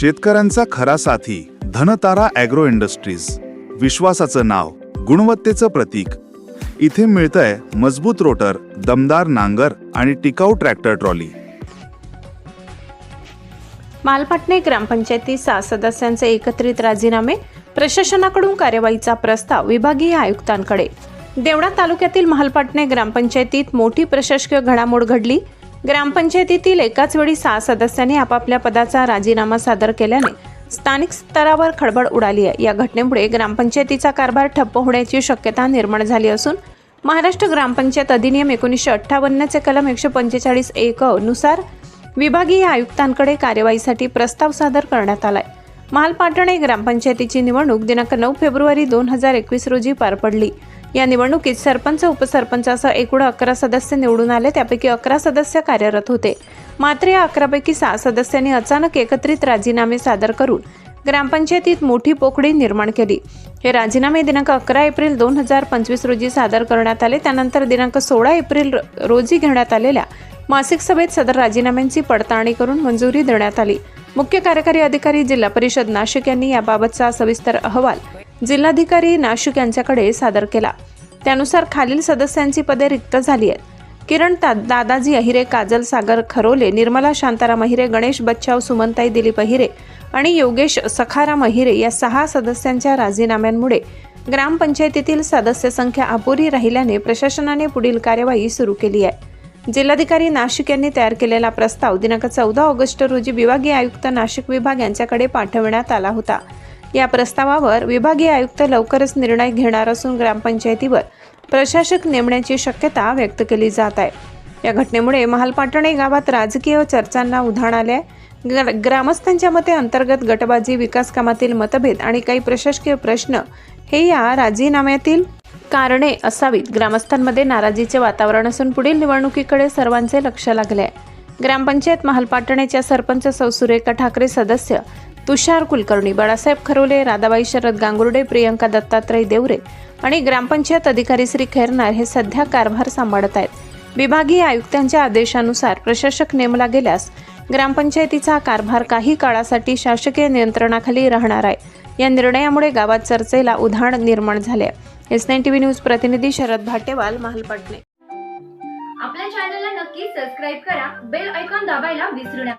शेतकऱ्यांचा खरा साथी धनतारा ॲग्रो इंडस्ट्रीज. विश्वासाचं नाव गुणवत्तेचं प्रतीक. इथे मिळतंय मजबूत रोटर दमदार नांगर आणि टिकाऊ ट्रॅक्टर ट्रॉली. मालपाटणे ग्रामपंचायती सहा सदस्यांचे एकत्रित राजीनामे प्रशासनाकडून कार्यवाहीचा प्रस्ताव विभागीय आयुक्तांकडे. देवडा तालुक्यातील महालपाटणे ग्रामपंचायतीत मोठी प्रशासकीय घडामोड घडली. ग्रामपंचायतीतील एकाच वेळी सहा सदस्यांनी आपापल्या पदाचा राजीनामा सादर केल्याने स्थानिक स्तरावर खळबळ उडाली आहे. या घटनेमुळे ग्रामपंचायतीचा कारभार ठप्प होण्याची शक्यता निर्माण झाली असून महाराष्ट्र ग्रामपंचायत अधिनियम एकोणीसशे अठ्ठावन्नचे कलम एकशे पंचेचाळीस एक नुसार विभागीय आयुक्तांकडे कार्यवाहीसाठी प्रस्ताव सादर करण्यात आलाय. महालपाटणे ग्रामपंचायतीची निवडणूक दिनांक नऊ फेब्रुवारी दोन हजार एकवीस रोजी पार पडली. या निवडणुकीत सरपंच उपसरपंचासह एकूण अकरा सदस्य निवडून आले. त्यापैकी अकरा सदस्य कार्यरत होते. मात्र या अकरापैकी सहा सदस्यांनी अचानक एकत्रित राजीनामे सादर करून ग्रामपंचायतीत मोठी पोकळी निर्माण केली. हे राजीनामे दिनांक अकरा एप्रिल दोन हजार पंचवीस रोजी सादर करण्यात आले. त्यानंतर दिनांक सोळा एप्रिल र- रोजी घेण्यात आलेल्या मासिक सभेत सदर राजीनाम्यांची पडताळणी करून मंजुरी देण्यात आली. मुख्य कार्यकारी अधिकारी जिल्हा परिषद नाशिक यांनी याबाबतचा सविस्तर अहवाल जिल्हाधिकारी नाशिक यांच्याकडे सादर केला. त्यानुसार खालील सदस्यांची पदे रिक्त झाली आहेत. किरण दादाजी अहिरे काजल सागर खरोले निर्मला शांताराम अहिरे गणेश बच्चाव सुमनताई दिलीप अहिरे आणि योगेश सखाराम अहिरे या सहा सदस्यांच्या राजीनाम्यांमुळे ग्रामपंचायतीतील सदस्य संख्या अपुरी राहिल्याने प्रशासनाने पुढील कार्यवाही सुरू केली आहे. जिल्हाधिकारी नाशिक यांनी तयार केलेला प्रस्ताव दिनांक चौदा ऑगस्ट रोजी विभागीय आयुक्त नाशिक विभाग यांच्याकडे पाठविण्यात आला होता. या प्रस्तावावर विभागीय आयुक्त लवकरच निर्णय घेणार असून ग्रामपंचायतीवर प्रशासक नेमण्याची शक्यता व्यक्त केली जात आहे. या घटनेमुळे महालपाटणे गावात राजकीय चर्चांना उधाण आले आहे. ग्रामस्थांच्या मते अंतर्गत गटबाजी विकास कामातील मतभेद आणि काही प्रशासकीय प्रश्न हे या राजीनाम्यातील कारणे असावीत. ग्रामस्थांमध्ये नाराजीचे वातावरण असून पुढील निवडणुकीकडे सर्वांचे लक्ष लागले आहे. ग्रामपंचायत महालपाटणेच्या सरपंच सौ सुरेखा ठाकरे सदस्य तुषार कुलकर्णी बाळासाहेब खरोले राधाबाई शरद गांगुर्डे प्रियंका दत्तात्रय देवरे आणि ग्रामपंचायत अधिकारी श्री खैरनार हे सध्या कारभार सांभाळत आहेत. विभागीय आयुक्तांच्या आदेशानुसार प्रशासक नेमला गेल्यास ग्रामपंचायतीचा कारभार काही काळासाठी शासकीय नियंत्रणाखाली राहणार आहे. या निर्णयामुळे गावात चर्चेला उधाण निर्माण झाले एस नाईन टीव्ही न्यूज प्रतिनिधी शरद भाटेवाल महालपाटणे आपल्या चॅनलला नक्की सबस्क्राईब करा. बेल ऐकॉन दाबायला विसरू नका.